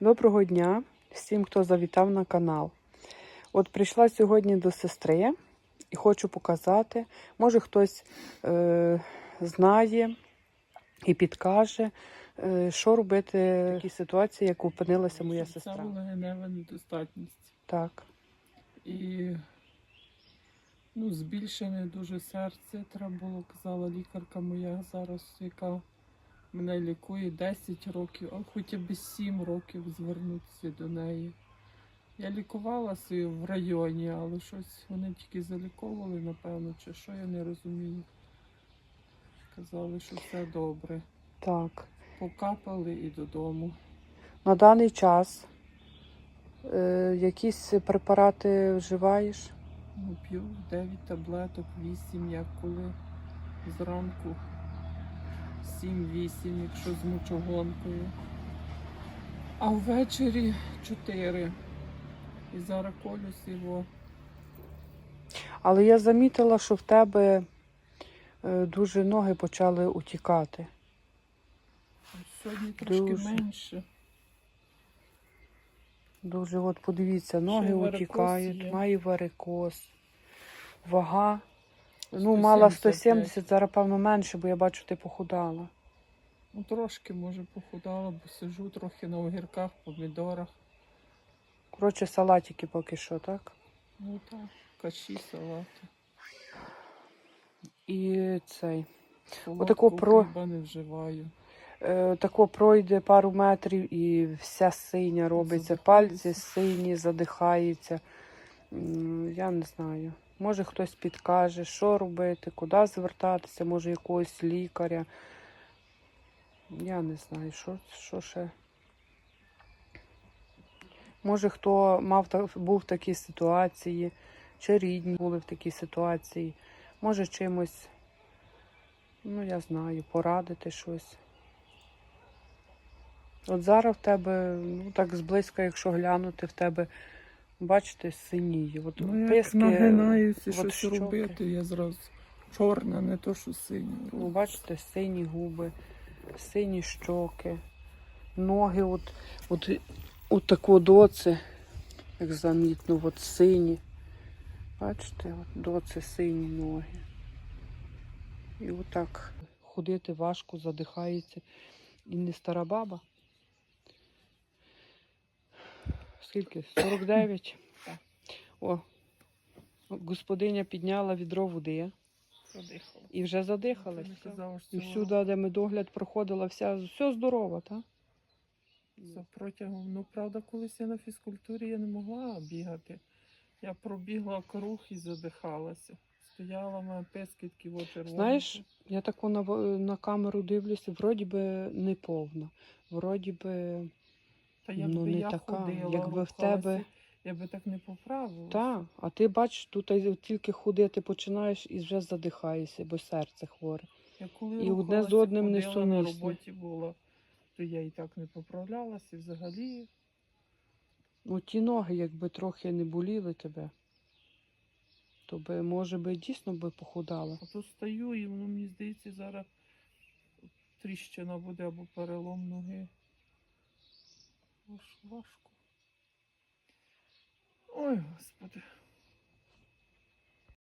Доброго дня всім, хто завітав на канал. От прийшла сьогодні до сестри і хочу показати. Може хтось е, знає і підкаже, е, що робити в такій ситуації, як опинилася моя сестра. Серцево-легенева недостатність. Так, І ну, збільшене дуже серце. Треба було, казала лікарка моя зараз, яка мене лікує 10 років, а хоча б 7 років звернутися до неї. Я лікувалася в районі, але щось вони тільки заліковували, напевно, чи що я не розумію. Казали, що все добре. так. Покапали і додому. На даний час е, якісь препарати вживаєш? Ну, п'ю 9 таблеток, 8, як коли зранку 7-8, якщо з мочогонкою. А ввечері 4. І зараз колюсь його. Але я замітила, що в тебе е, дуже ноги почали утікати. Сьогодні трошки Дуже. менше. Дуже, от подивіться, ноги утікають, має варикоз, вага. Ну, мала 170, зараз, певно, менше, бо я бачу, ти похудала. Ну, трошки, може, похудала, бо сижу трохи на огірках, помідорах. Коротше, салатики поки що, так? Ну так, каші, салати. І цей. Солодкого про- хліба не вживаю. Е, тако пройде пару метрів і вся синя робиться. Пальці сині, задихаються. М, Я не знаю. Може хтось підкаже, що робити, куди звертатися, може якогось лікаря. Я не знаю, що, що ще. Може, хто мав був в такій ситуації, чи рідні були в такій ситуації. Може чимось, ну я знаю, порадити щось. От зараз в тебе, ну так зблизька, якщо глянути, в тебе, бачите, синіє. От Ну, як писки, нагинаюся, от щось щоки. робити, я зразу чорна, не то, що синя. Ну, бачите, сині губи, сині щоки, ноги, от, от, от тако доці, як замітно, от сині. Бачите, от доці сині ноги. І отак ходити важко, задихається. І не стара баба. Скільки? 49? Так. О, господиня підняла відро води Задихала. і вже задихалася. Казала, І всюди, де медогляд проходила, вся все здорова, так? За протягом, ну правда, колись я на фізкультурі я не могла бігати. Я пробігла круг і задихалася. Стояла моя пески такі червоні. Знаєш, я таку на, на камеру дивлюся, вроді би не повна. Вроді би, Та якби ну, не я така. ходила, Якби в тебе- я би так не поправила. так. А ти бачиш, тут тільки ходити починаєш і вже задихаєшся, бо серце хворе. Я коли І одне з одним не на роботі була, то я і так не поправлялася. І взагалі Ну, ті ноги, якби трохи не боліли тебе, то би, може би, дійсно би похудала. А то стою і воно мені здається зараз тріщина буде або перелом ноги. Аж ложку. Ой, господи.